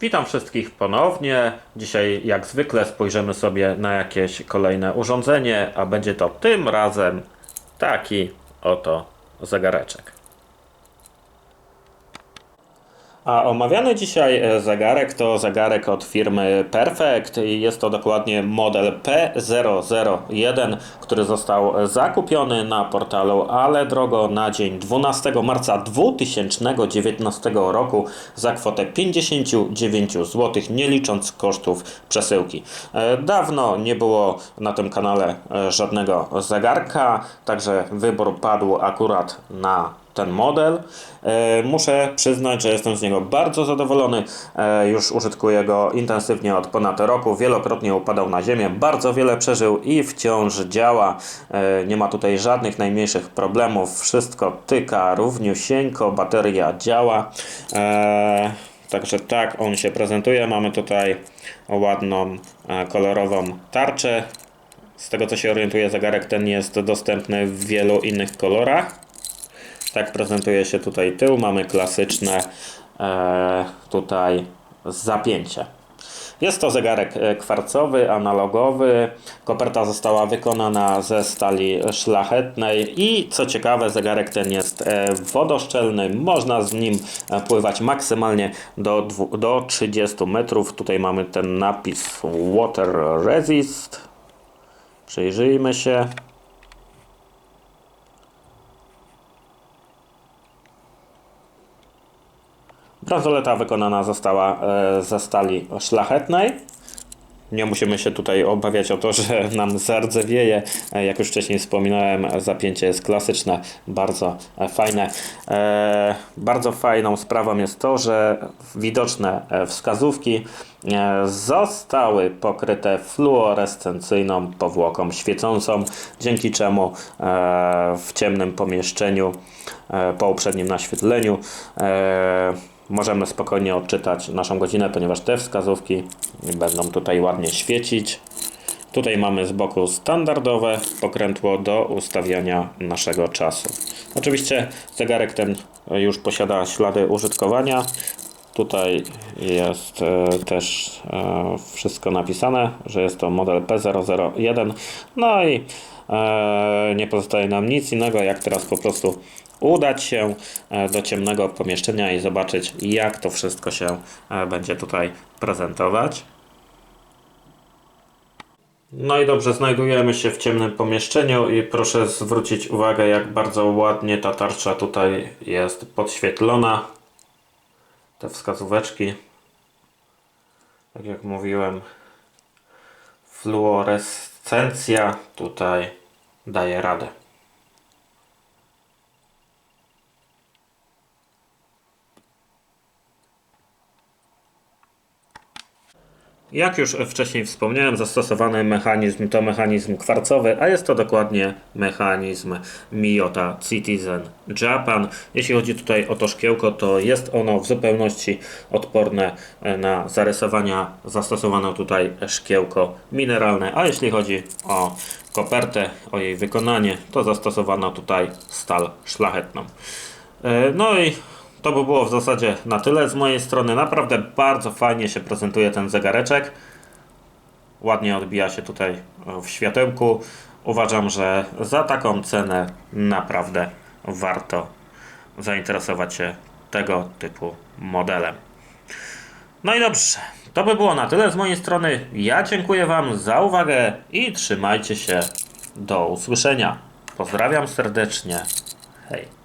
Witam wszystkich ponownie. Dzisiaj, jak zwykle, spojrzymy sobie na jakieś kolejne urządzenie, a będzie to tym razem taki oto zegareczek. A omawiany dzisiaj e, zegarek to zegarek od firmy Perfect i jest to dokładnie model P001, który został zakupiony na portalu Ale Drogo na dzień 12 marca 2019 roku za kwotę 59 zł, nie licząc kosztów przesyłki. E, Dawno nie było na tym kanale e, żadnego zegarka, także wybór padł akurat na ten model. E, Muszę przyznać, że jestem z niego bardzo zadowolony. E, Już użytkuję go intensywnie od ponad roku. Wielokrotnie upadał na ziemię, bardzo wiele przeżył i wciąż działa. E, Nie ma tutaj żadnych najmniejszych problemów. Wszystko tyka równiusieńko, bateria działa. Także tak on się prezentuje. Mamy tutaj ładną kolorową tarczę. Z tego co się orientuję, zegarek ten jest dostępny w wielu innych kolorach. Tak prezentuje się tutaj tył. Mamy klasyczne e, tutaj zapięcie. Jest to zegarek e, kwarcowy, analogowy. Koperta została wykonana ze stali szlachetnej i co ciekawe, zegarek ten jest e, wodoszczelny. Można z nim e, pływać maksymalnie do, do 30 metrów. Tutaj mamy ten napis Water Resist. Przyjrzyjmy się. Bransoleta wykonana została e, ze stali szlachetnej. Nie musimy się tutaj obawiać o to, że nam zardzewieje. E, Jak już wcześniej wspominałem, zapięcie jest klasyczne, bardzo e, fajne. Bardzo fajną sprawą jest to, że widoczne wskazówki zostały pokryte fluorescencyjną powłoką świecącą, dzięki czemu w ciemnym pomieszczeniu po uprzednim naświetleniu możemy spokojnie odczytać naszą godzinę, ponieważ te wskazówki będą tutaj ładnie świecić. Tutaj mamy z boku standardowe pokrętło do ustawiania naszego czasu. Oczywiście zegarek ten już posiada ślady użytkowania. Tutaj jest e, też e, wszystko napisane, że jest to model P001. No i e, nie pozostaje nam nic innego, jak teraz po prostu udać się do ciemnego pomieszczenia i zobaczyć, jak to wszystko się będzie tutaj prezentować. No i dobrze, znajdujemy się w ciemnym pomieszczeniu i proszę zwrócić uwagę, jak bardzo ładnie ta tarcza tutaj jest podświetlona. Te wskazóweczki, tak jak mówiłem, fluorescencja tutaj daje radę. Jak już wcześniej wspomniałem, zastosowany mechanizm to mechanizm kwarcowy, a jest to dokładnie mechanizm Miyota Citizen Japan. Jeśli chodzi tutaj o to szkiełko, to jest ono w zupełności odporne na zarysowania. Zastosowano tutaj szkiełko mineralne, a jeśli chodzi o kopertę, o jej wykonanie, to zastosowano tutaj stal szlachetną. E, No i to by było w zasadzie na tyle z mojej strony. Naprawdę bardzo fajnie się prezentuje ten zegareczek. Ładnie odbija się tutaj w światełku. Uważam, że za taką cenę naprawdę warto zainteresować się tego typu modelem. No i dobrze, to by było na tyle z mojej strony. Ja dziękuję Wam za uwagę i trzymajcie się. Do usłyszenia. Pozdrawiam serdecznie. Hej.